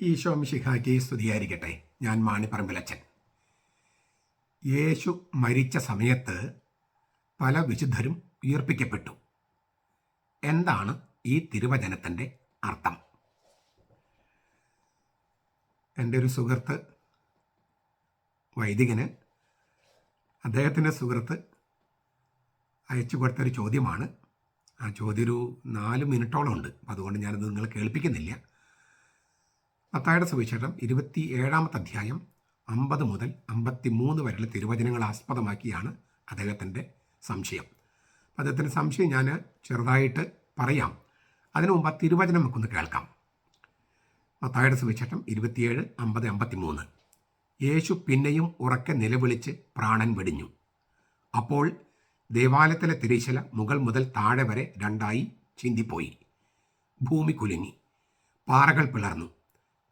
ഈശോ മിശിഹായ്ക്ക് സ്തുതിയായിരിക്കട്ടെ. ഞാൻ മാണിപ്പറമ്പിലച്ചൻ. യേശു മരിച്ച സമയത്ത് പല വിശുദ്ധരും ഉയർപ്പിക്കപ്പെട്ടു. എന്താണ് ഈ തിരുവചനത്തിന്റെ അർത്ഥം? എന്റെ ഒരു സുഹൃത്ത് വൈദികന് അദ്ദേഹത്തിന്റെ സുഹൃത്ത് അയച്ചു കൊടുത്തൊരു ചോദ്യമാണ്. ആ ചോദ്യം ഒരു നാല് മിനിറ്റോളം ഉണ്ട്. അതുകൊണ്ട് ഞാനത് നിങ്ങൾ കേൾപ്പിക്കുന്നില്ല. മത്തായുടെ സുവിശേഷം ഇരുപത്തി ഏഴാമത്തെ അധ്യായം അമ്പത് മുതൽ അമ്പത്തി മൂന്ന് വരെയുള്ള തിരുവചനങ്ങൾ ആസ്പദമാക്കിയാണ് അദ്ദേഹത്തിന്റെ സംശയം. അദ്ദേഹത്തിന്റെ സംശയം ഞാൻ ചെറുതായിട്ട് പറയാം. അതിനു മുമ്പ് ആ തിരുവചനം നമുക്കൊന്ന് കേൾക്കാം. മത്തായുടെ സുവിശേഷം ഇരുപത്തിയേഴ് അമ്പത് അമ്പത്തി മൂന്ന് യേശു പിന്നെയും ഉറക്കെ നിലവിളിച്ച് പ്രാണൻ വെടിഞ്ഞു. അപ്പോൾ ദേവാലയത്തിലെ തിരിശല മുകൾ മുതൽ താഴെ വരെ രണ്ടായി ചിന്തിപ്പോയി. ഭൂമി കുലുങ്ങി. പാറകൾ പിളർന്നു.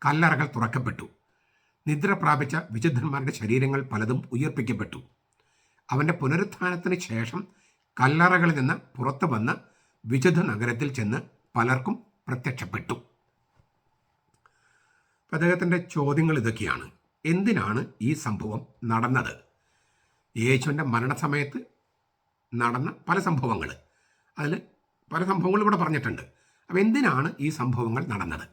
കല്ലറകൾ തുറക്കപ്പെട്ടു. നിദ്ര പ്രാപിച്ച വിശുദ്ധന്മാരുടെ ശരീരങ്ങൾ പലതും ഉയർപ്പിക്കപ്പെട്ടു. അവന്റെ പുനരുത്ഥാനത്തിന് ശേഷം കല്ലറകളിൽ നിന്ന് പുറത്തു വന്ന് വിശുദ്ധ നഗരത്തിൽ ചെന്ന് പലർക്കും പ്രത്യക്ഷപ്പെട്ടു. അദ്ദേഹത്തിന്റെ ചോദ്യങ്ങൾ ഇതൊക്കെയാണ്. എന്തിനാണ് ഈ സംഭവം നടന്നത്? യേശുവിന്റെ മരണസമയത്ത് നടന്ന പല സംഭവങ്ങൾ അതിൽ പല സംഭവങ്ങളും ഇവിടെ പറഞ്ഞിട്ടുണ്ട്. അപ്പോൾ എന്തിനാണ് ഈ സംഭവങ്ങൾ നടന്നത്?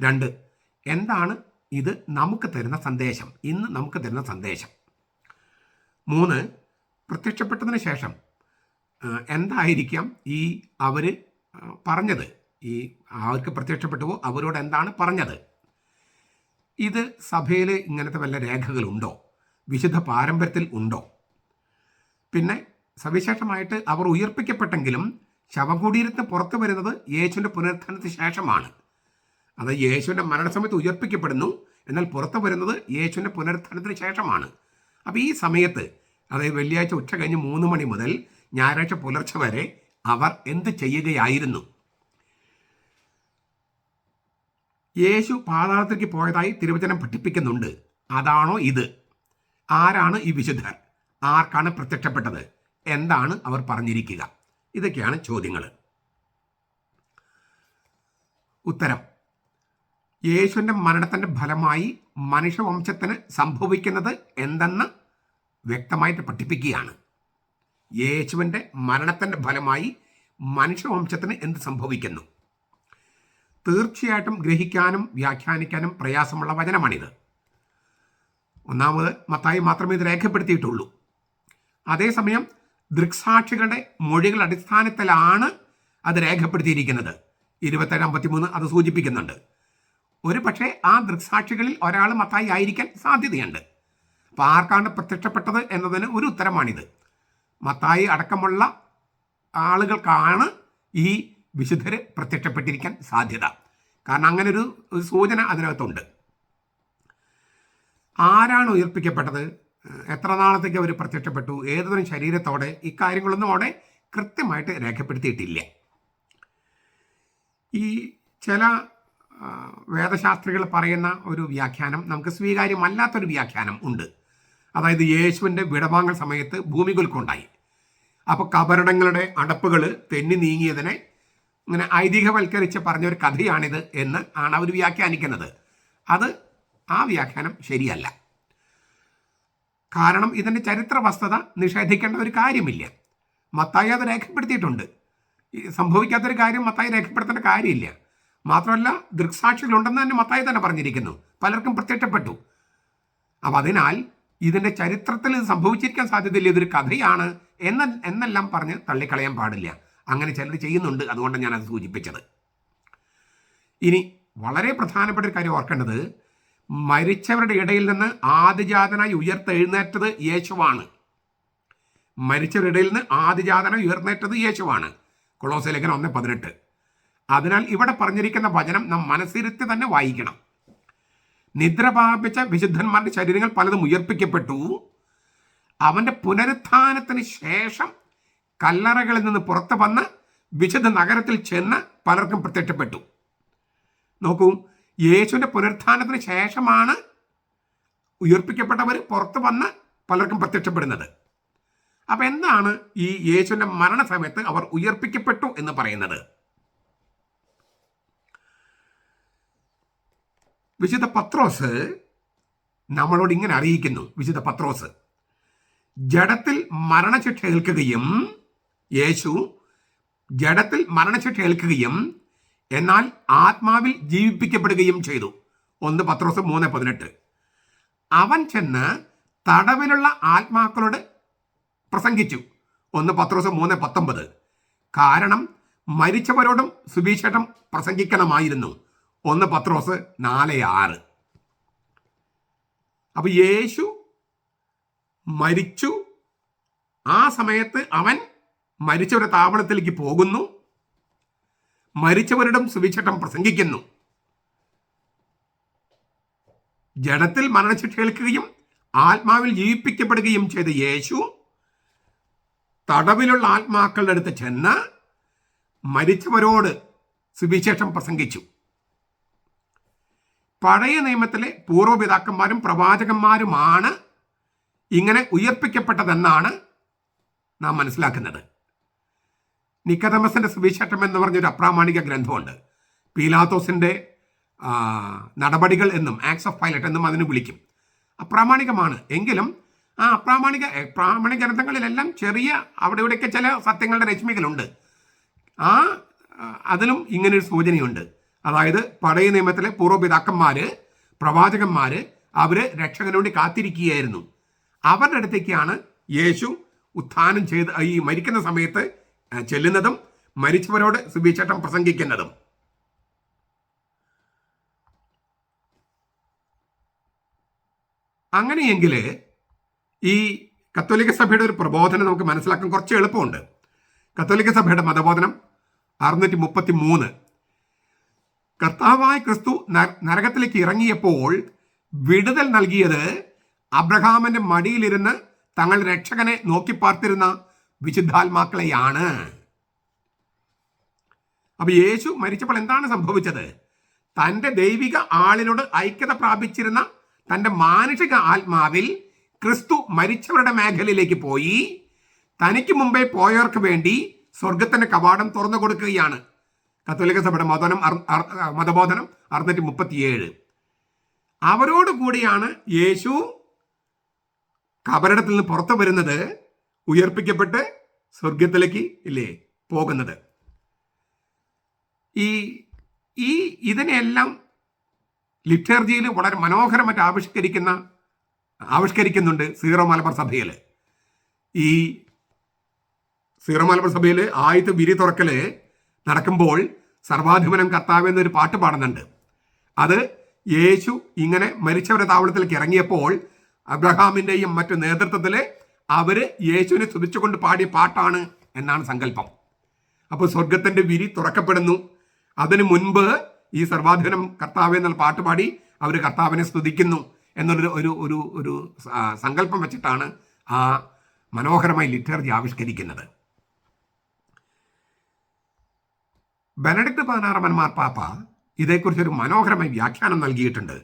രണ്ട് എന്താണ് ഇത് നമുക്ക് തരുന്ന സന്ദേശം? ഇന്ന് നമുക്ക് തരുന്ന സന്ദേശം. മൂന്ന് പ്രത്യക്ഷപ്പെട്ടതിന് ശേഷം എന്തായിരിക്കാം ഈ അവർ പറഞ്ഞത്? ഈ അവർക്ക് പ്രത്യക്ഷപ്പെട്ടുവോ അവരോട് എന്താണ് പറഞ്ഞത്? ഇത് സഭയിൽ ഇങ്ങനത്തെ വല്ല രേഖകളുണ്ടോ? വിശുദ്ധ പാരമ്പര്യത്തിൽ ഉണ്ടോ? പിന്നെ സവിശേഷമായിട്ട് അവർ ഉയർപ്പിക്കപ്പെട്ടെങ്കിലും ശവകുടീരത്തിന് പുറത്തു വരുന്നത് യേശുവിന്റെ പുനരുത്ഥാനത്തിന് ശേഷമാണ്. അത് യേശുവിന്റെ മരണസമയത്ത് ഉയർപ്പിക്കപ്പെടുന്നു. എന്നാൽ പുറത്തു വരുന്നത് യേശുവിന്റെ പുനരുത്ഥാനത്തിന് ശേഷമാണ്. അപ്പോൾ ഈ സമയത്ത് അതായത് വെള്ളിയാഴ്ച ഉച്ച കഴിഞ്ഞ് മൂന്ന് മണി മുതൽ ഞായറാഴ്ച പുലർച്ചെ വരെ അവർ എന്ത് ചെയ്യുകയായിരുന്നു? യേശു പാതാളത്തിലേക്ക് പോയതായി തിരുവചനം പഠിപ്പിക്കുന്നുണ്ട്. അതാണോ ഇത്? ആരാണ് ഈ വിശുദ്ധർ? ആർക്കാണ് പ്രത്യക്ഷപ്പെട്ടത്? എന്താണ് അവർ പറഞ്ഞിരിക്കുക? ഇതൊക്കെയാണ് ചോദ്യങ്ങൾ. ഉത്തരം. യേശുവിന്റെ മരണത്തിന്റെ ഫലമായി മനുഷ്യവംശത്തിന് സംഭവിക്കുന്നത് എന്തെന്ന് വ്യക്തമായിട്ട് പഠിപ്പിക്കുകയാണ്. യേശുവിന്റെ മരണത്തിന്റെ ഫലമായി മനുഷ്യവംശത്തിന് എന്ത് സംഭവിക്കുന്നു? തീർച്ചയായിട്ടും ഗ്രഹിക്കാനും വ്യാഖ്യാനിക്കാനും പ്രയാസമുള്ള വചനമാണിത്. ഒന്നാമത് മത്തായി മാത്രമേ ഇത് രേഖപ്പെടുത്തിയിട്ടുള്ളൂ. അതേസമയം ദൃക്സാക്ഷികളുടെ മൊഴികൾ അടിസ്ഥാനത്തിലാണ് അത് രേഖപ്പെടുത്തിയിരിക്കുന്നത്. ഇരുപത്തേഴ് അമ്പത്തിമൂന്ന് അത് സൂചിപ്പിക്കുന്നുണ്ട്. ഒരു പക്ഷേ ആ ദൃക്സാക്ഷികളിൽ ഒരാൾ മത്തായി ആയിരിക്കാൻ സാധ്യതയുണ്ട്. അപ്പോൾ ആർക്കാണ് പ്രത്യക്ഷപ്പെട്ടത് എന്നതിന് ഒരു ഉത്തരമാണിത്. മത്തായി അടക്കമുള്ള ആളുകൾക്കാണ് ഈ വിശുദ്ധർ പ്രത്യക്ഷപ്പെട്ടിരിക്കാൻ സാധ്യത. കാരണം അങ്ങനെ ഒരു സൂചന അതിനകത്തുണ്ട്. ആരാണ് ഉയർപ്പിക്കപ്പെട്ടത്? എത്ര നാളത്തേക്ക് അവർ പ്രത്യക്ഷപ്പെട്ടു? ഏതൊരു ശരീരത്തോടെ? ഇക്കാര്യങ്ങളൊന്നും അവിടെ കൃത്യമായിട്ട് രേഖപ്പെടുത്തിയിട്ടില്ല. ഈ ചില വേദശാസ്ത്രികൾ പറയുന്ന ഒരു വ്യാഖ്യാനം നമുക്ക് സ്വീകാര്യമല്ലാത്തൊരു വ്യാഖ്യാനം ഉണ്ട്. അതായത് യേശുവിന്റെ വിടവാങ്ങൽ സമയത്ത് ഭൂമികുൽക്കുണ്ടായി അപ്പോൾ കബറിടങ്ങളുടെ അടപ്പുകൾ തെന്നി നീങ്ങിയതിനെ ഇങ്ങനെ ഐതിഹ്യവൽക്കരിച്ച് പറഞ്ഞൊരു കഥയാണിത് എന്ന് ആണ് അവർ വ്യാഖ്യാനിക്കുന്നത്. അത് ആ വ്യാഖ്യാനം ശരിയല്ല. കാരണം ഇതിന്റെ ചരിത്ര വസ്തുത നിഷേധിക്കേണ്ട ഒരു കാര്യമില്ല. മത്തായി അത് രേഖപ്പെടുത്തിയിട്ടുണ്ട്. സംഭവിക്കാത്തൊരു കാര്യം മത്തായി രേഖപ്പെടുത്തേണ്ട കാര്യമില്ല. മാത്രമല്ല ദൃക്സാക്ഷികളുണ്ടെന്ന് തന്നെ മത്തായി തന്നെ പറഞ്ഞിരിക്കുന്നു. പലർക്കും പ്രത്യക്ഷപ്പെട്ടു. അപ്പം അതിനാൽ ഇതിന്റെ ചരിത്രത്തിൽ ഇത് സംഭവിച്ചിരിക്കാൻ സാധ്യതയില്ല ഇതൊരു കഥയാണ് എന്ന എന്നെല്ലാം പറഞ്ഞ് തള്ളിക്കളയാൻ പാടില്ല. അങ്ങനെ ചിലർ ചെയ്യുന്നുണ്ട് അതുകൊണ്ട് ഞാൻ അത് സൂചിപ്പിച്ചത്. ഇനി വളരെ പ്രധാനപ്പെട്ട ഒരു കാര്യം ഓർക്കേണ്ടത് മരിച്ചവരുടെ ഇടയിൽ നിന്ന് ആദിജാതനായി ഉയർത്തെഴുന്നേറ്റത് യേശുവാണ്. മരിച്ചവരുടെ ഇടയിൽ നിന്ന് ആദിജാതനായി ഉയർന്നേറ്റത് യേശുവാണ്. കൊളോസ ലേഖനം ഒന്ന് പതിനെട്ട്. അതിനാൽ ഇവിടെ പറഞ്ഞിരിക്കുന്ന വചനം നാം മനസ്സിരുത്തി തന്നെ വായിക്കണം. നിദ്ര പാപിച്ച വിശുദ്ധന്മാരുടെ ശരീരങ്ങൾ പലതും ഉയർപ്പിക്കപ്പെട്ടു. അവന്റെ പുനരുത്ഥാനത്തിന് ശേഷം കല്ലറകളിൽ നിന്ന് പുറത്തു വന്ന് വിശുദ്ധ നഗരത്തിൽ ചെന്ന് പലർക്കും പ്രത്യക്ഷപ്പെട്ടു. നോക്കൂ യേശുവിന്റെ പുനരുത്ഥാനത്തിന് ശേഷമാണ് ഉയർപ്പിക്കപ്പെട്ടവർ പുറത്തു വന്ന് പലർക്കും പ്രത്യക്ഷപ്പെടുന്നത്. അപ്പം എന്താണ് ഈ യേശുവിന്റെ മരണസമയത്ത് അവർ ഉയർപ്പിക്കപ്പെട്ടു എന്ന് പറയുന്നത്? വിശുദ്ധ പത്രോസ് നമ്മളോട് ഇങ്ങനെ അറിയിക്കുന്നു വിശുദ്ധ പത്രോസ്. ജഡത്തിൽ മരണശിക്ഷ ഏൽക്കുകയും യേശു ജഡത്തിൽ മരണശിക്ഷ ഏൽക്കുകയും എന്നാൽ ആത്മാവിൽ ജീവിപ്പിക്കപ്പെടുകയും ചെയ്തു. ഒന്ന് പത്രോസ് മൂന്ന് പതിനെട്ട്. അവൻ ചെന്ന് തടവിലുള്ള ആത്മാക്കളോട് പ്രസംഗിച്ചു. ഒന്ന് പത്രോസ് മൂന്ന് പത്തൊമ്പത്. കാരണം മരിച്ചവരോടും സുവിശേഷം പ്രസംഗിക്കണമായിരുന്നു. ഒന്ന് പത്രോസ് നാല് ആറ്. അപ്പൊ യേശു മരിച്ചു. ആ സമയത്ത് അവൻ മരിച്ചവരുടെ താവളത്തിലേക്ക് പോകുന്നു. മരിച്ചവരുടെ സുവിശേഷം പ്രസംഗിക്കുന്നു. ജഡത്തിൽ മരണശിക്ഷ കേൾക്കുകയും ആത്മാവിൽ ജീവിപ്പിക്കപ്പെടുകയും ചെയ്ത യേശു തടവിലുള്ള ആത്മാക്കളുടെ അടുത്ത് ചെന്ന് മരിച്ചവരോട് സുവിശേഷം പ്രസംഗിച്ചു. പഴയ നിയമത്തിലെ പൂർവപിതാക്കന്മാരും പ്രവാചകന്മാരുമാണ് ഇങ്ങനെ ഉയർപ്പിക്കപ്പെട്ടതെന്നാണ് നാം മനസ്സിലാക്കുന്നത്. നിക്കതമസിന്റെ സുവിശേഷം എന്ന് പറഞ്ഞൊരു അപ്രാമാണിക ഗ്രന്ഥമുണ്ട്. പീലാത്തോസിന്റെ നടപടികൾ എന്നും ആക്സ് ഓഫ് പൈലറ്റ് എന്നും അതിന് വിളിക്കും. അപ്രാമാണികമാണ്. എങ്കിലും ആ അപ്രാമാണിക പ്രാമാണിക ഗ്രന്ഥങ്ങളിലെല്ലാം ചെറിയ അവിടെ ഇവിടെയൊക്കെ ചില സത്യങ്ങളുടെ രശ്മികളുണ്ട്. ആ, അതിലും ഇങ്ങനൊരു സൂചനയുണ്ട്. അതായത് പഴയ നിയമത്തിലെ പൂർവപിതാക്കന്മാര് പ്രവാചകന്മാര് അവർ രക്ഷകന് വേണ്ടി കാത്തിരിക്കുകയായിരുന്നു. അവരുടെ അടുത്തേക്കാണ് യേശു ഉത്ഥാനം ചെയ്ത് ഈ മരിക്കുന്ന സമയത്ത് ചെല്ലുന്നതും മരിച്ചവരോട് സുവിശേഷം പ്രസംഗിക്കുന്നതും. അങ്ങനെയെങ്കിൽ ഈ കത്തോലിക്ക സഭയുടെ ഒരു പ്രബോധനം നമുക്ക് മനസ്സിലാക്കാൻ കുറച്ച് എളുപ്പമുണ്ട്. കത്തോലിക്ക സഭയുടെ മതബോധനം അറുന്നൂറ്റി മുപ്പത്തി മൂന്ന് കർത്താവായ ക്രിസ്തു നരകത്തിലേക്ക് ഇറങ്ങിയപ്പോൾ വിടുതൽ നൽകിയത് അബ്രഹാമിന്റെ മടിയിലിരുന്ന് തങ്ങൾ രക്ഷകനെ നോക്കി പാർത്തിരുന്ന വിശുദ്ധാത്മാക്കളെയാണ്. അപ്പൊ യേശു മരിച്ചപ്പോൾ എന്താണ് സംഭവിച്ചത്? തന്റെ ദൈവിക ആളിനോട് ഐക്യത പ്രാപിച്ചിരുന്ന തന്റെ മാനുഷിക ആത്മാവിൽ ക്രിസ്തു മരിച്ചവരുടെ മേഖലയിലേക്ക് പോയി. തനിക്ക് മുമ്പേ പോയവർക്ക് വേണ്ടി സ്വർഗത്തിന്റെ കവാടം തുറന്നു കൊടുക്കുകയാണ്. കത്തോലിക്ക സഭയുടെ മതനം മതബോധനം അറുന്നൂറ്റി മുപ്പത്തിയേഴ് അവരോട് കൂടിയാണ് യേശു കബരടത്തിൽ നിന്ന് പുറത്തു വരുന്നത് ഉയർപ്പിക്കപ്പെട്ട് സ്വർഗത്തിലേക്ക് ഇല്ലേ പോകുന്നത്. ഈ ഈ ഇതിനെല്ലാം ലിറ്റർജിയിൽ വളരെ മനോഹരമായിട്ട് ആവിഷ്കരിക്കുന്ന ആവിഷ്കരിക്കുന്നുണ്ട് സീറോ മലബാർ സഭയിൽ. ഈ സീറോ മലബാർ സഭയിൽ ആദ്യത്തെ വിരി തുറക്കൽ നടക്കുമ്പോൾ സർവാധിപനം കർത്താവ് എന്നൊരു പാട്ട് പാടുന്നുണ്ട്. അത് യേശു ഇങ്ങനെ മരിച്ചവരുടെ താവളത്തിലേക്ക് ഇറങ്ങിയപ്പോൾ അബ്രഹാമിന്റെയും മറ്റു നേതൃത്വത്തിൽ അവർ യേശുവിനെ സ്തുതിച്ചുകൊണ്ട് പാടിയ പാട്ടാണ് എന്നാണ് സങ്കല്പം. അപ്പോൾ സ്വർഗത്തിന്റെ വിരി തുറക്കപ്പെടുന്നു. അതിനു മുൻപ് ഈ സർവാധിപനം കർത്താവ് എന്നുള്ള പാട്ട് പാടി അവർ കർത്താവിനെ സ്തുതിക്കുന്നു എന്നൊരു ഒരു ഒരു ഒരു സങ്കല്പം വെച്ചിട്ടാണ് ആ മനോഹരമായി ലിറ്റർജി ആവിഷ്കരിക്കുന്നത്. ബെനഡിക്ട് പതിനാറാമൻ മാർപ്പാപ്പ ഇതേക്കുറിച്ചൊരു മനോഹരമായ വ്യാഖ്യാനം നൽകിയിട്ടുണ്ട്.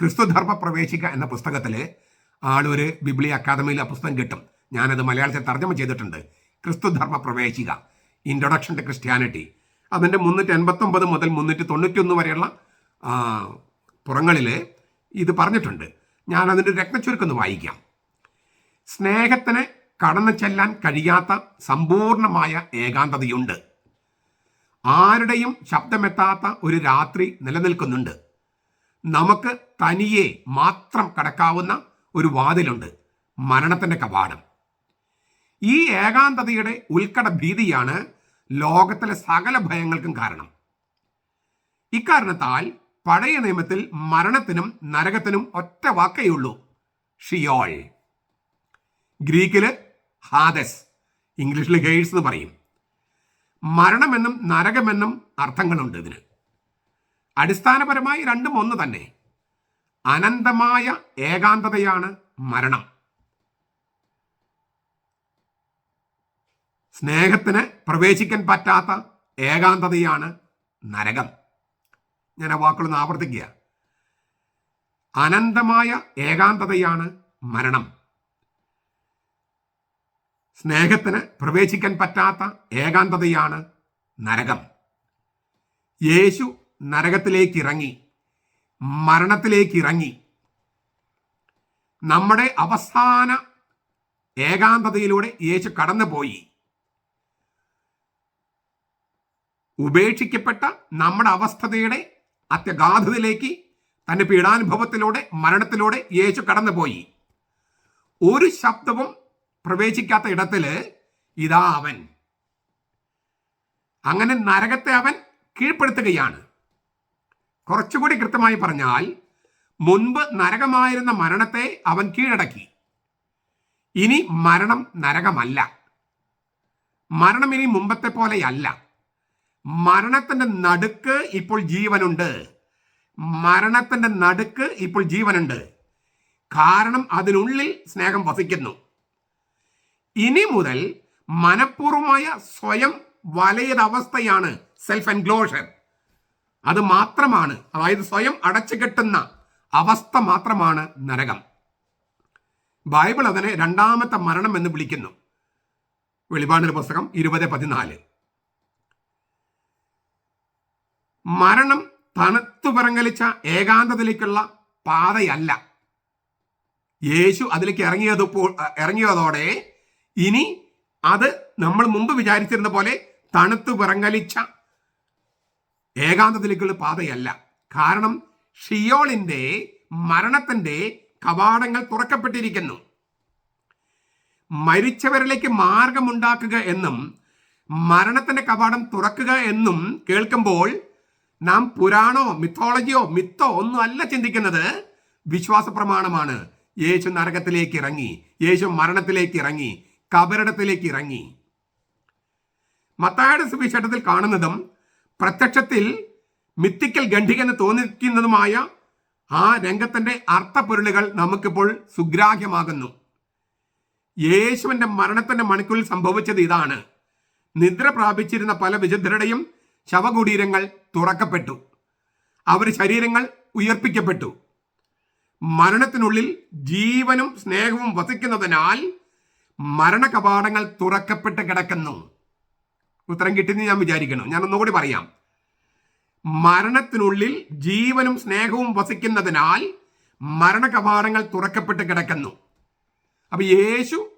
ക്രിസ്തുധർമ്മ പ്രവേശിക്ക എന്ന പുസ്തകത്തിൽ ആളൊരു ബിബ്ലി അക്കാദമിയിൽ ആ പുസ്തകം കിട്ടും. ഞാനത് മലയാളത്തിൽ തർജമ ചെയ്തിട്ടുണ്ട്. ക്രിസ്തുധർമ്മ പ്രവേശിക ഇൻട്രൊഡക്ഷൻ ടു ക്രിസ്ത്യാനിറ്റി അതിന്റെ മുന്നൂറ്റി എൺപത്തൊമ്പത് മുതൽ മുന്നൂറ്റി തൊണ്ണൂറ്റി വരെയുള്ള പുറങ്ങളിൽ ഇത് പറഞ്ഞിട്ടുണ്ട്. ഞാൻ അതിന്റെ ഒന്ന് വായിക്കാം. സ്നേഹത്തിന് കടന്നു ചെല്ലാൻ കഴിയാത്ത സമ്പൂർണമായ ഏകാന്തതയുണ്ട്. ആരുടെയും ശബ്ദമെത്താത്ത ഒരു രാത്രി നിലനിൽക്കുന്നുണ്ട്. നമുക്ക് തനിയെ മാത്രം കടക്കാവുന്ന ഒരു വാതിലുണ്ട് മരണത്തിന്റെ കവാടം. ഈ ഏകാന്തതയുടെ ഉൽക്കട ഭീതിയാണ് ലോകത്തിലെ സകല ഭയങ്ങൾക്കും കാരണം. ഇക്കാരണത്താൽ പഴയ നിയമത്തിൽ മരണത്തിനും നരകത്തിനും ഒറ്റ വാക്കേയുള്ളൂ ഷിയോൾ. ഗ്രീക്കിൽ ഹാദസ് ഇംഗ്ലീഷിൽ ഗെയ്ഡ്സ് എന്ന് പറയും. മരണമെന്നും നരകമെന്നും അർത്ഥങ്ങളുണ്ട് ഇതിന്. അടിസ്ഥാനപരമായി രണ്ടും ഒന്ന് തന്നെ. അനന്തമായ ഏകാന്തതയാണ് മരണം. സ്നേഹത്തിന് പ്രവേശിക്കാൻ പറ്റാത്ത ഏകാന്തതയാണ് നരകം. ഞാൻ ആ വാക്കുകളൊന്ന് ആവർത്തിക്കുക. അനന്തമായ ഏകാന്തതയാണ് മരണം. സ്നേഹത്തിന് പ്രവേശിക്കാൻ പറ്റാത്ത ഏകാന്തതയാണ് നരകം. യേശു നരകത്തിലേക്ക് ഇറങ്ങി മരണത്തിലേക്ക് ഇറങ്ങി നമ്മുടെ അവസാന ഏകാന്തതയിലൂടെ യേശു കടന്നുപോയി. ഉപേക്ഷിക്കപ്പെട്ട നമ്മുടെ അവസ്ഥതയുടെ അത്യഗാധതയിലേക്ക് തന്റെ പീഡാനുഭവത്തിലൂടെ മരണത്തിലൂടെ യേശു കടന്നുപോയി. ഒരു ശബ്ദവും പ്രവേശിക്കാത്ത ഇടത്തിൽ ഇതാ അവൻ. അങ്ങനെ നരകത്തെ അവൻ കീഴ്പ്പെടുത്തുകയാണ്. കുറച്ചുകൂടി കൃത്യമായി പറഞ്ഞാൽ മുൻപ് നരകമായിരുന്ന മരണത്തെ അവൻ കീഴടക്കി. ഇനി മരണം നരകമല്ല. മരണം ഇനി മുമ്പത്തെ പോലെയല്ല. മരണത്തിന്റെ നടുക്ക് ഇപ്പോൾ ജീവനുണ്ട്. മരണത്തിന്റെ നടുക്ക് ഇപ്പോൾ ജീവനുണ്ട്. കാരണം അതിനുള്ളിൽ സ്നേഹം വസിക്കുന്നു. ഇനി മുതൽ മനഃപൂർവമായ സ്വയം വലയതവസ്ഥയാണ് സെൽഫ് എൻക്ലോഷർ അത് മാത്രമാണ് അതായത് സ്വയം അടച്ചു കെട്ടുന്ന അവസ്ഥ മാത്രമാണ് നരകം. ബൈബിൾ അതിനെ രണ്ടാമത്തെ മരണം എന്ന് വിളിക്കുന്നു. വെളിപാടിന്റെ പുസ്തകം ഇരുപത് പതിനാല്. മരണം തണുത്തു പിറങ്ങലിച്ച ഏകാന്തത്തിലേക്കുള്ള പാതയല്ല. യേശു അതിലേക്ക് ഇറങ്ങിയതപ്പോൾ ഇറങ്ങിയതോടെ ഇനി അത് നമ്മൾ മുമ്പ് വിചാരിച്ചിരുന്ന പോലെ തണുത്തു പിറങ്ങലിച്ച ഏകാന്തത്തിലേക്കുള്ള പാതയല്ല. കാരണം ഷിയോളിന്റെ മരണത്തിന്റെ കവാടങ്ങൾ തുറക്കപ്പെട്ടിരിക്കുന്നു. മരിച്ചവരിലേക്ക് മാർഗമുണ്ടാക്കുക എന്നും മരണത്തിന്റെ കവാടം തുറക്കുക എന്നും കേൾക്കുമ്പോൾ നാം പുരാണോ മിത്തോളജിയോ മിത്തോ ഒന്നും അല്ല ചിന്തിക്കുന്നത്. വിശ്വാസ പ്രമാണമാണ് യേശു നരകത്തിലേക്ക് ഇറങ്ങി. യേശു മരണത്തിലേക്ക് ഇറങ്ങി. കബറിടത്തിലേക്ക് ഇറങ്ങി. മത്തായുടെ സുവിശേഷത്തിൽ കാണുന്നതും പ്രത്യക്ഷത്തിൽ മിത്തിക്കൽ ഗണ്ഡികെന്ന് തോന്നിക്കുന്നതുമായ ആ രംഗത്തിന്റെ അർത്ഥപ്പൊരുളുകൾ നമുക്കിപ്പോൾ സുഗ്രാഹ്യമാകുന്നു. യേശുവിന്റെ മരണത്തിന്റെ മണിക്കൂറിൽ സംഭവിച്ചത് ഇതാണ്. നിദ്ര പ്രാപിച്ചിരുന്ന പല വിശുദ്ധരുടെയും ശവകുടീരങ്ങൾ തുറക്കപ്പെട്ടു. അവർ ശരീരങ്ങൾ ഉയർപ്പിക്കപ്പെട്ടു. മരണത്തിനുള്ളിൽ ജീവനും സ്നേഹവും വസിക്കുന്നതിനാൽ മരണ കവാടങ്ങൾ തുറക്കപ്പെട്ട് കിടക്കുന്നു. ഉത്തരം കിട്ടിയെന്ന് ഞാൻ വിചാരിക്കണം ഞാൻ ഒന്നുകൂടി പറയാം. മരണത്തിനുള്ളിൽ ജീവനും സ്നേഹവും വസിക്കുന്നതിനാൽ മരണ കവാടങ്ങൾ തുറക്കപ്പെട്ട് കിടക്കുന്നു. അപ്പൊ യേശു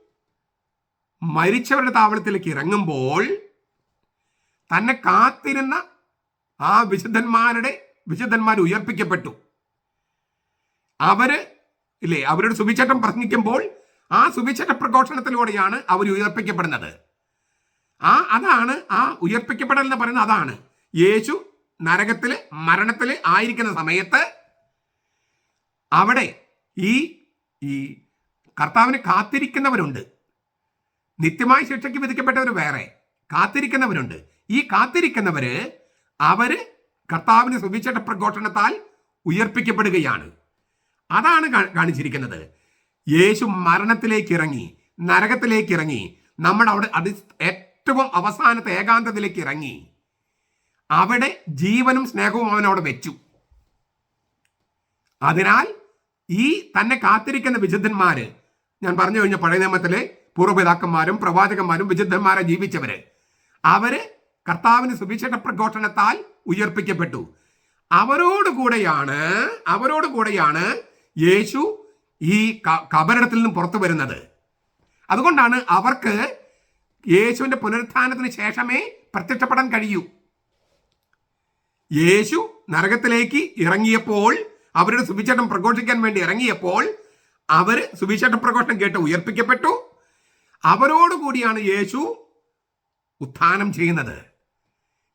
മരിച്ചവരുടെ താവളത്തിലേക്ക് ഇറങ്ങുമ്പോൾ തന്നെ കാത്തിരുന്ന ആ വിശുദ്ധന്മാരുടെ വിശുദ്ധന്മാർ ഉയർപ്പിക്കപ്പെട്ടു. അവർ ഇല്ലേ അവരുടെ സുവിശേഷം പ്രസംഗിക്കുമ്പോൾ ആ സുവിശേഷ പ്രഘോഷണത്തിലൂടെയാണ് അവർ ഉയർപ്പിക്കപ്പെടുന്നത്. ആ അതാണ് ആ ഉയർപ്പിക്കപ്പെടൽ എന്ന് പറയുന്നത് അതാണ്. യേശു നരകത്തിൽ മരണത്തിൽ ആയിരിക്കുന്ന സമയത്ത് അവിടെ ഈ ഈ കർത്താവിനെ കാത്തിരിക്കുന്നവരുണ്ട്. നിത്യമായ ശിക്ഷയ്ക്ക് വിധിക്കപ്പെട്ടവർ വേറെ. കാത്തിരിക്കുന്നവരുണ്ട്. ഈ കാത്തിരിക്കുന്നവര് അവർ കർത്താവിന് സുവിശേഷ പ്രഘോഷണത്താൽ ഉയർപ്പിക്കപ്പെടുകയാണ്. അതാണ് കാണിച്ചിരിക്കുന്നത്. യേശു മരണത്തിലേക്ക് ഇറങ്ങി നരകത്തിലേക്ക് ഇറങ്ങി നമ്മുടെ അവിടെ അത് ഏറ്റവും അവസാനത്തെ ഏകാന്തത്തിലേക്ക് ഇറങ്ങി. അവിടെ ജീവനും സ്നേഹവും അവനവിടെ വെച്ചു. അതിനാൽ ഈ തന്നെ കാത്തിരിക്കുന്ന വിശുദ്ധന്മാര് ഞാൻ പറഞ്ഞു കഴിഞ്ഞ പഴയ നിയമത്തിലെ പൂർവപിതാക്കന്മാരും പ്രവാചകന്മാരും വിശുദ്ധന്മാരെ ജീവിച്ചവര്. അവർ കർത്താവിന് സുവിശേഷ പ്രഘോഷണത്താൽ ഉയർപ്പിക്കപ്പെട്ടു. അവരോട് കൂടെയാണ് അവരോട് യേശു ഈ കബറിടത്തിൽ നിന്നും പുറത്തു വരുന്നത്. അതുകൊണ്ടാണ് അവർക്ക് യേശുവിന്റെ പുനരുത്ഥാനത്തിന് ശേഷമേ പ്രത്യക്ഷപ്പെടാൻ കഴിയൂ. യേശു നരകത്തിലേക്ക് ഇറങ്ങിയപ്പോൾ അവരുടെ സുവിശേഷം പ്രഘോഷിക്കാൻ വേണ്ടി ഇറങ്ങിയപ്പോൾ അവർ സുവിശേഷ പ്രഘോഷണം കേട്ട് ഉയർപ്പിക്കപ്പെട്ടു. അവരോടുകൂടിയാണ് യേശു ഉത്ഥാനം ചെയ്യുന്നത്.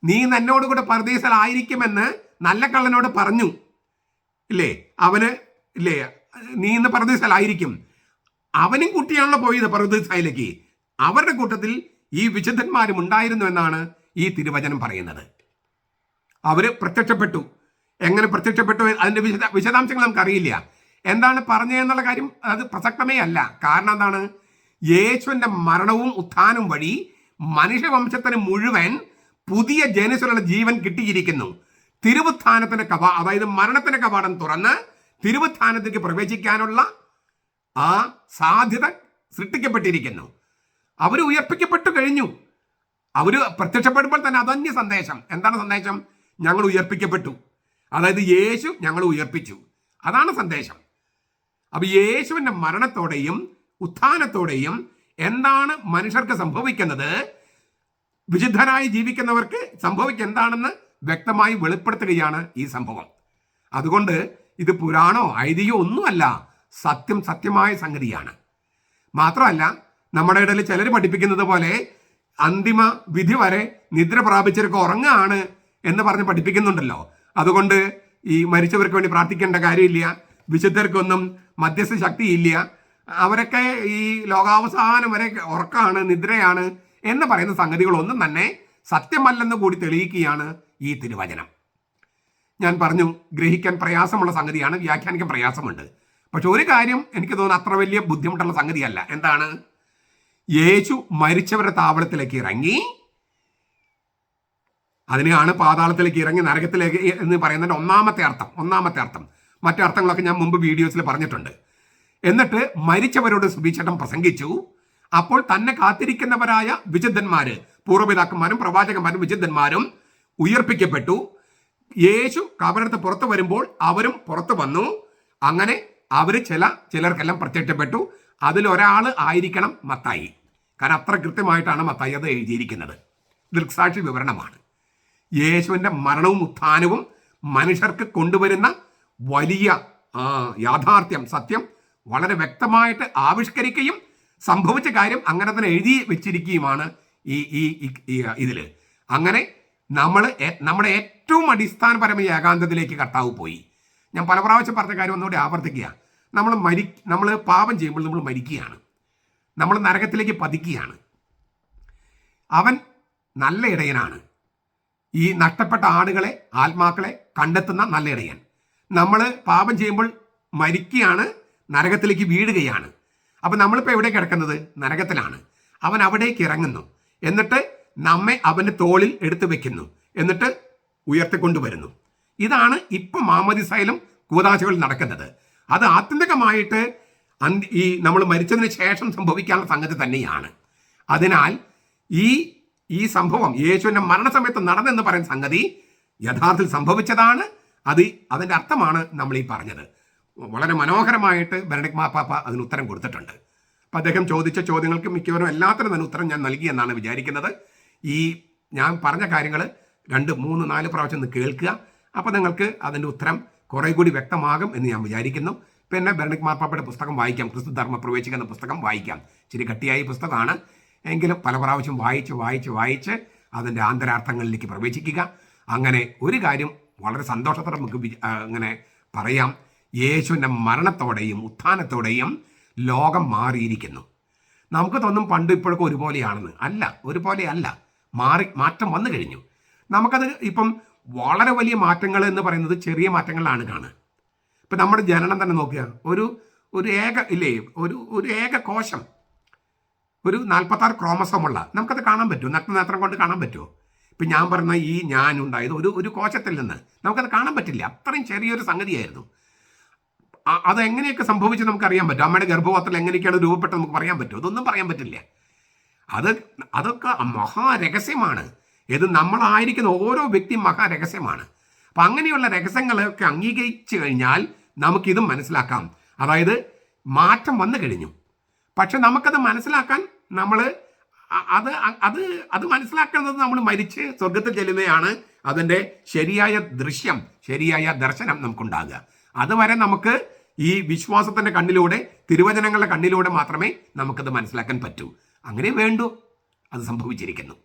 നീ എന്നോട് കൂടെ പരദേശലായിരിക്കുമെന്ന് നല്ല കള്ളനോട് പറഞ്ഞു. ഇല്ലേ? അവന് ഇല്ലേ? നീ ഇന്ന് പരദേശലായിരിക്കും അവനും കുട്ടിയാണല്ലോ പോയത് പരദേശയിലേക്ക് അവരുടെ കൂട്ടത്തിൽ ഈ വിശുദ്ധന്മാരും ഉണ്ടായിരുന്നു എന്നാണ് ഈ തിരുവചനം പറയുന്നത്. അവർ പ്രത്യക്ഷപ്പെട്ടു. എങ്ങനെ പ്രത്യക്ഷപ്പെട്ടു അതിന്റെ വിശദ വിശദാംശങ്ങൾ നമുക്കറിയില്ല. എന്താണ് പറഞ്ഞതെന്നുള്ള കാര്യം അത് പ്രസക്തമേ അല്ല. കാരണം എന്താണ്? യേശുവിന്റെ മരണവും ഉത്ഥാനവും വഴി മനുഷ്യവംശത്തിന് മുഴുവൻ പുതിയ ജനസിലുള്ള ജീവൻ കിട്ടിയിരിക്കുന്നു. തിരുവുത്ഥാനത്തിന്റെ കവാ അതായത് മരണത്തിന്റെ കവാടം തുറന്ന് തിരുവുത്ഥാനത്തേക്ക് പ്രവേശിക്കാനുള്ള ആ സാധ്യത സൃഷ്ടിക്കപ്പെട്ടിരിക്കുന്നു. അവർ ഉയർപ്പിക്കപ്പെട്ടു കഴിഞ്ഞു. അവർ പ്രത്യക്ഷപ്പെടുമ്പോൾ തന്നെ അതന്യ സന്ദേശം. എന്താണ് സന്ദേശം? ഞങ്ങൾ ഉയർപ്പിക്കപ്പെട്ടു. അതായത് യേശു ഞങ്ങൾ ഉയർപ്പിച്ചു. അതാണ് സന്ദേശം. അപ്പൊ യേശുവിന്റെ മരണത്തോടെയും ഉത്ഥാനത്തോടെയും എന്താണ് മനുഷ്യർക്ക് സംഭവിക്കുന്നത്? വിശുദ്ധരായി ജീവിക്കുന്നവർക്ക് സംഭവിക്കുക എന്താണെന്ന് വ്യക്തമായി വെളിപ്പെടുത്തുകയാണ് ഈ സംഭവം. അതുകൊണ്ട് ഇത് പുരാണോ ഐതിഹ്യോ ഒന്നുമല്ല. സത്യം സത്യമായ സംഗതിയാണ്. മാത്രമല്ല നമ്മുടെ ഇടയിൽ ചിലർ പഠിപ്പിക്കുന്നത് പോലെ അന്തിമ വിധി വരെ നിദ്ര പ്രാപിച്ചവർക്ക് ഉറങ്ങാണ് എന്ന് പറഞ്ഞ് പഠിപ്പിക്കുന്നുണ്ടല്ലോ. അതുകൊണ്ട് ഈ മരിച്ചവർക്ക് വേണ്ടി പ്രാർത്ഥിക്കേണ്ട കാര്യമില്ല. വിശുദ്ധർക്കൊന്നും മധ്യസ്ഥ ശക്തിയില്ല. അവരൊക്കെ ഈ ലോകാവസാനം വരെ ഉറക്കാണ് നിദ്രയാണ് എന്ന് പറയുന്ന സംഗതികളൊന്നും തന്നെ സത്യമല്ലെന്ന് കൂടി തെളിയിക്കുകയാണ് ഈ തിരുവചനം. ഞാൻ പറഞ്ഞു ഗ്രഹിക്കാൻ പ്രയാസമുള്ള സംഗതിയാണ് വ്യാഖ്യാനിക്കാൻ പ്രയാസമുണ്ട്. പക്ഷെ ഒരു കാര്യം എനിക്ക് തോന്നുന്നു അത്ര വലിയ ബുദ്ധിമുട്ടുള്ള സംഗതിയല്ല. എന്താണ്? യേശു മരിച്ചവരുടെ താവളത്തിലേക്ക് ഇറങ്ങി അതിനെയാണ് പാതാളത്തിലേക്ക് ഇറങ്ങി നരകത്തിലേക്ക് എന്ന് പറയുന്നതിന്റെ ഒന്നാമത്തെ അർത്ഥം ഒന്നാമത്തെ അർത്ഥം. മറ്റു അർത്ഥങ്ങളൊക്കെ ഞാൻ മുമ്പ് വീഡിയോസിൽ പറഞ്ഞിട്ടുണ്ട്. എന്നിട്ട് മരിച്ചവരോട് സുഭിക്ഷണം പ്രസംഗിച്ചു. അപ്പോൾ തന്നെ കാത്തിരിക്കുന്നവരായ വിശുദ്ധന്മാര് പൂർവപിതാക്കന്മാരും പ്രവാചകന്മാരും വിശുദ്ധന്മാരും ഉയർപ്പിക്കപ്പെട്ടു. യേശു കബറത്ത് പുറത്ത് വരുമ്പോൾ അവരും പുറത്ത് വന്നു. അങ്ങനെ അവർ ചില ചിലർക്കെല്ലാം പ്രത്യക്ഷപ്പെട്ടു. അതിലൊരാൾ ആയിരിക്കണം മത്തായി. കാരണം അത്ര കൃത്യമായിട്ടാണ് മത്തായി അത് എഴുതിയിരിക്കുന്നത്. ദൃക്സാക്ഷി വിവരണമാണ്. യേശുവിന്റെ മരണവും ഉത്ഥാനവും മനുഷ്യർക്ക് കൊണ്ടുവരുന്ന വലിയ യാഥാർത്ഥ്യം സത്യം വളരെ വ്യക്തമായിട്ട് ആവിഷ്കരിക്കുകയും സംഭവിച്ച കാര്യം അങ്ങനെ തന്നെ എഴുതി വെച്ചിരിക്കുകയുമാണ് ഈ ഈ ഈ അങ്ങനെ നമ്മൾ നമ്മുടെ ഏറ്റവും അടിസ്ഥാനപരമായ ഏകാന്തത്തിലേക്ക് കർത്താവ് പോയി. ഞാൻ പല പ്രാവശ്യം പറഞ്ഞ കാര്യം ഒന്നുകൂടി ആവർത്തിക്കുക. നമ്മൾ മരി നമ്മൾ പാപം ചെയ്യുമ്പോൾ നമ്മൾ മരിക്കുകയാണ്. നമ്മൾ നരകത്തിലേക്ക് പതിക്കുകയാണ്. അവൻ നല്ല ഇടയനാണ്. ഈ നഷ്ടപ്പെട്ട ആടുകളെ ആത്മാക്കളെ കണ്ടെത്തുന്ന നല്ല ഇടയൻ. നമ്മൾ പാപം ചെയ്യുമ്പോൾ മരിക്കുകയാണ് നരകത്തിലേക്ക് വീഴുകയാണ്. അപ്പം നമ്മളിപ്പോൾ എവിടെ കിടക്കുന്നത്? നരകത്തിലാണ്. അവൻ അവിടേക്ക് ഇറങ്ങുന്നു. എന്നിട്ട് നമ്മെ അവന്റെ തോളിൽ എടുത്തു വെക്കുന്നു എന്നിട്ട് ഉയർത്തിക്കൊണ്ടുവരുന്നു. ഇതാണ് ഇപ്പം മാമതിസയിലും കൂതാശകളിൽ നടക്കുന്നത്. അത് ആത്യന്തികമായിട്ട് ഈ നമ്മൾ മരിച്ചതിന് ശേഷം സംഭവിക്കാനുള്ള സംഗതി തന്നെയാണ്. അതിനാൽ ഈ ഈ സംഭവം യേശുവിന്റെ മരണസമയത്ത് നടന്നെന്ന് പറയുന്ന സംഗതി യഥാർത്ഥത്തിൽ സംഭവിച്ചതാണ്. അത് അതിന്റെ അർത്ഥമാണ് നമ്മൾ ഈ പറഞ്ഞത്. വളരെ മനോഹരമായിട്ട് ബെനഡിക് മാപ്പാപ്പ അതിന് ഉത്തരം കൊടുത്തിട്ടുണ്ട്. അപ്പം അദ്ദേഹം ചോദിച്ച ചോദ്യങ്ങൾക്ക് മിക്കവരും എല്ലാത്തിനും തന്നെ ഉത്തരം ഞാൻ നൽകി എന്നാണ് വിചാരിക്കുന്നത്. ഈ ഞാൻ പറഞ്ഞ കാര്യങ്ങൾ രണ്ട് മൂന്ന് നാല് പ്രാവശ്യം ഒന്ന് കേൾക്കുക. അപ്പോൾ നിങ്ങൾക്ക് അതിന്റെ ഉത്തരം കുറേ കൂടി വ്യക്തമാകും എന്ന് ഞാൻ വിചാരിക്കുന്നു. പിന്നെ ബെർണിക് മാർപ്പാപ്പയുടെ പുസ്തകം വായിക്കാം. ക്രിസ്തു ധർമ്മ പ്രവേശിക എന്ന പുസ്തകം വായിക്കാം. ഇച്ചിരി കട്ടിയായ പുസ്തകമാണ്. എങ്കിലും പല പ്രാവശ്യം വായിച്ച് വായിച്ച് വായിച്ച് അതിന്റെ ആന്തരാർത്ഥങ്ങളിലേക്ക് പ്രവേശിക്കുക. അങ്ങനെ ഒരു കാര്യം വളരെ സന്തോഷത്തോടെ നമുക്ക് അങ്ങനെ പറയാം. യേശുവിന്റെ മരണത്തോടെയും ഉത്ഥാനത്തോടെയും ലോകം മാറിയിരിക്കുന്നു. നമുക്ക് തോന്നും പണ്ട് ഇപ്പോഴൊക്കെ ഒരുപോലെയാണെന്ന് അല്ല ഒരുപോലെയല്ല. മാറി മാറ്റം വന്നു കഴിഞ്ഞു. നമുക്കത് ഇപ്പം വളരെ വലിയ മാറ്റങ്ങൾ എന്ന് പറയുന്നത് ചെറിയ മാറ്റങ്ങളിലാണ് കാണുക. ഇപ്പം നമ്മുടെ ജനനം തന്നെ നോക്കുക ഒരു ഒരു ഏക ഇല്ലേ ഒരു ഒരു ഏക കോശം ഒരു നാൽപ്പത്താറ് ക്രോമസോമുള്ള നമുക്കത് കാണാൻ പറ്റുമോ? നഗ്നനേത്രം കൊണ്ട് കാണാൻ പറ്റുമോ? ഇപ്പം ഞാൻ പറഞ്ഞ ഈ ഞാൻ ഉണ്ടായത് ഒരു ഒരു കോശത്തിൽ നിന്ന് നമുക്കത് കാണാൻ പറ്റില്ല. അത്രയും ചെറിയൊരു സംഗതിയായിരുന്നു. അതെങ്ങനെയൊക്കെ സംഭവിച്ചു നമുക്കറിയാൻ പറ്റും. അമ്മയുടെ ഗർഭപാത്രത്തിൽ എങ്ങനെയൊക്കെയാണ് രൂപപ്പെട്ടത് നമുക്ക് പറയാൻ പറ്റുമോ? അതൊന്നും പറയാൻ പറ്റില്ല. അത് അതൊക്കെ മഹാരഹസ്യമാണ്. ഇത് നമ്മളായിരിക്കുന്ന ഓരോ വ്യക്തി മഹാരഹസ്യമാണ്. അപ്പം അങ്ങനെയുള്ള രഹസ്യങ്ങളൊക്കെ അംഗീകരിച്ചു കഴിഞ്ഞാൽ നമുക്കിതും മനസ്സിലാക്കാം. അതായത് മാറ്റം വന്നു കഴിഞ്ഞു. പക്ഷെ നമുക്കത് മനസ്സിലാക്കാൻ നമ്മൾ അത് അത് അത് മനസ്സിലാക്കുന്നത് നമ്മൾ മരിച്ച് സ്വർഗത്തിൽ ചെല്ലുന്നതാണ് അതിന്റെ ശരിയായ ദൃശ്യം ശരിയായ ദർശനം നമുക്കുണ്ടാകുക. അതുവരെ നമുക്ക് ഈ വിശ്വാസത്തിന്റെ കണ്ണിലൂടെ തിരുവചനങ്ങളുടെ കണ്ണിലൂടെ മാത്രമേ നമുക്കത് മനസ്സിലാക്കാൻ പറ്റൂ. അങ്ങനെ വേണ്ടു. അത് സംഭവിച്ചിരിക്കുന്നു.